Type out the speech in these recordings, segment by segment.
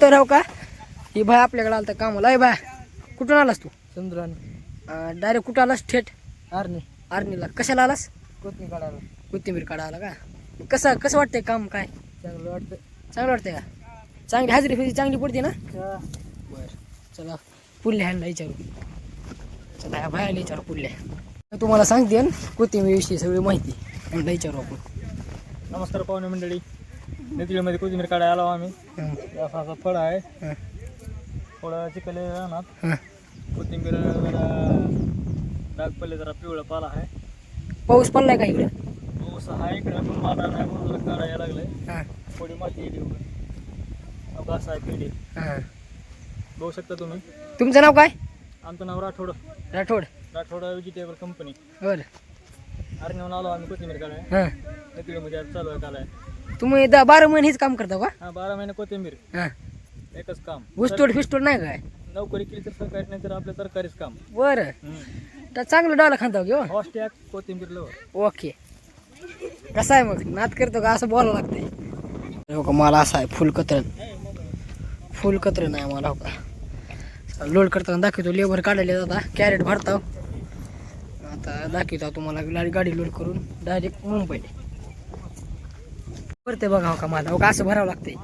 तर हो का? ही भाई आपल्याकडे आलता कामाला बाय कुठून आलास तू? समुद्राने डायरेक्ट कुठं आलास? थेट? आरणी आर्नीला. कशाला आलास? कोथमी काढायला कोथिंबीर काढा आला का? कसं कसं वाटतंय काम काय? चांगलं वाटतं चांगलं वाटतंय का? चांगली हाजरी फिरी चांगली पडते ना? बरं चला. पुल्ल्या ह्यांना विचारू. चला ह्या बायाला विचारू पुल्ल्या मी तुम्हाला सांगते कोथिंबीरविषयी सगळी माहिती. ह्यांना विचारू आपण. नमस्कार पाहुणे मंडळी. नेतिळीमध्ये कोथिंबीर काढायला आलो आम्ही. हं, हे असं असं फळ आहे. हं, थोडं चिकले राहणार. हं. कोथिंबीर जरा डाग पडले जरा पिवळा पाला आहे. पाऊस पडलाय का इकडं? पाऊस आहे इकडे पण मारा नाही जरा काढायला लागलंय हां. थोडी माती येते वगैरे आहे पिढी हां. बघू शकता तुम्ही. तुमचं नाव काय? आमचं नाव राठोड. राठोड. राठोड व्हेजिटेबल कंपनी बरं. आरणीहून आलो आम्ही कोथिंबीर काढाय हां. नेतिळीमध्ये आज चालू आहे काढाय तुम्ही दहा बारा महिने हेच काम करता का? हा बारा महिने कोथिंबीर. हां. एकच काम. ऊसतोड फिस्तोड नाही काय? नोकरी केली तर सरकारी नाही तर आपलं सरकारीच काम. बरं. तर चांगलं डॉला खांदा घेऊ हॉस्टॅग कोथिंबीर लवर. ओके. कसं आहे मग? नाद करतो का? असं बोलावं लागतंय. हो का मला असं आहे फुल कतरण फुल कतरण आहे मला हो का. लोड करताना दाखवतो. लेबर काढायला जाता कॅरेट भरता आता दाखवतो तुम्हाला गाडी गाडी लोड करून. डायरेक्ट मुंबई भरते बघा हो का मला हो का असं भरावं लागतंय.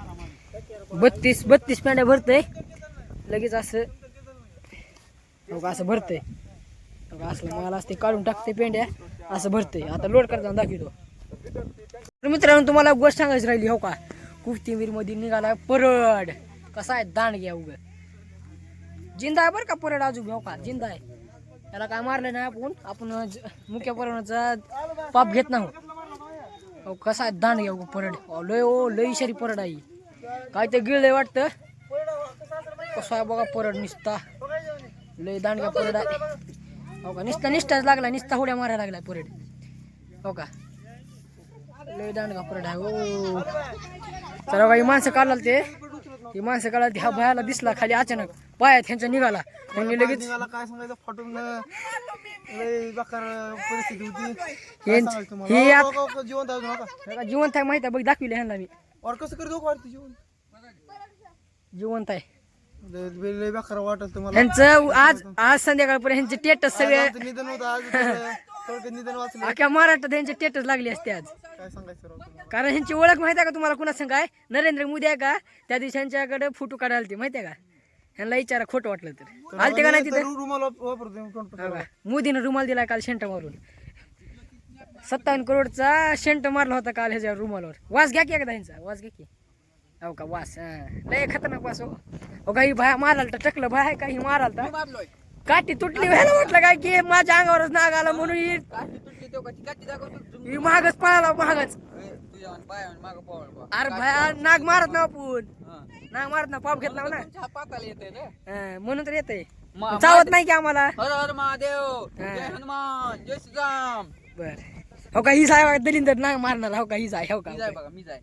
बत्तीस बत्तीस पेंड्या भरतंय. लगेच असं. हो का असं भरतंय. हो असलं मला असते काढून टाकते पेंड्या. असं भरतंय. आता लोड करताना दाखवतो. तर मित्रांनो तुम्हाला गोष्ट सांगायची राहिली हो का? कोथिंबीरमध्ये निघाला परड. कसा आहे? दांड घ्या उग. जिंदा आहे बरं का परड अजून हो का? जिंदा आहे. त्याला काय मारलं नाही आपण. आपण मुख्या मुख्य परवणाचा पाप घेत नाही अहो कसा आहे दांड घ्या परड. अहो, लय ओ लय शरी परड आहे. काय ते गिळलंय वाटतं? कसं आहे बघा परड निसता. लय दांडगा परड आहे. हो का? निसता निष्ठाच लागला निसता उड्या मारायला लागला परड. हो का? लय दांडगा परड आहे. ओ. तर काही माणसं काढला ते. ही माणसं काढला ह्या भयाला दिसला खाली अचानक. पायात ह्यांचा निघाला. त्यांनी लगेच निघाला काय सांगायचं? फाटून लय बेकार परिस्थिती होती. हे हे आत- हो, हो, जिवंत आहे अजून आता. बघा, जिवंत आहे माहिती आहे? बघ दाखविले ह्यांना मी. और कसं करतो वाटतं जीवन? जिवंत आहे. लय लय बेकार वाटत तुम्हाला. ह्यांचं आज आज संध्याकाळपर्यंत ह्यांचे टेटस सगळे आमचं निधन होतं आज थोडं- थोडक्यात निधन वाचलं. अख्ख्या महाराष्ट्रात ह्यांचे टेटस लागले असते आज. काय सांगायचं राव तुम्हाला? कारण ह्यांची ओळख माहिती आहे का तुम्हाला कुणा संग आहे? नरेंद्र मोदी आहे का? त्या दिवशी ह्यांच्याकडे फोटो काढायला आलते माहिती आहे का? ह्यांना विचारा खोटं वाटलं तर. आलते का नाही तिथं? तर रुमाल वाप- वापरतो मी तोंड हो का? मोदीनं रुमाल दिला काल शेंट मारून. सत्तावन्न करोडचा शेंट मारला होता काल ह्याच्या रुमालवर. वास घ्या की एकदा ह्यांचा? वास घ्या की. हो का? वास हा. लय खतरनाक वास हो. हो काही भाया माराल तर टकलं भाय आहे काही माराल तर. काठी तुटली व्हायला म्हटलं काय की माझ्या अंगावरच नाग आला म्हणून ही ही महागच पळाला महागच अरे भाया नाग मारत ना आपण. नाग मारत ना पाप घेतला ना. हा, म्हणून तर येते चावत नाही की आम्हाला. हर हर महादेव. हा. जय हनुमान जय श्रीराम. बर. हो का हीच आहे बघा दलिंदर नाग मारणार हो का हीच आहे हो का मी जाय बघा मी जाय.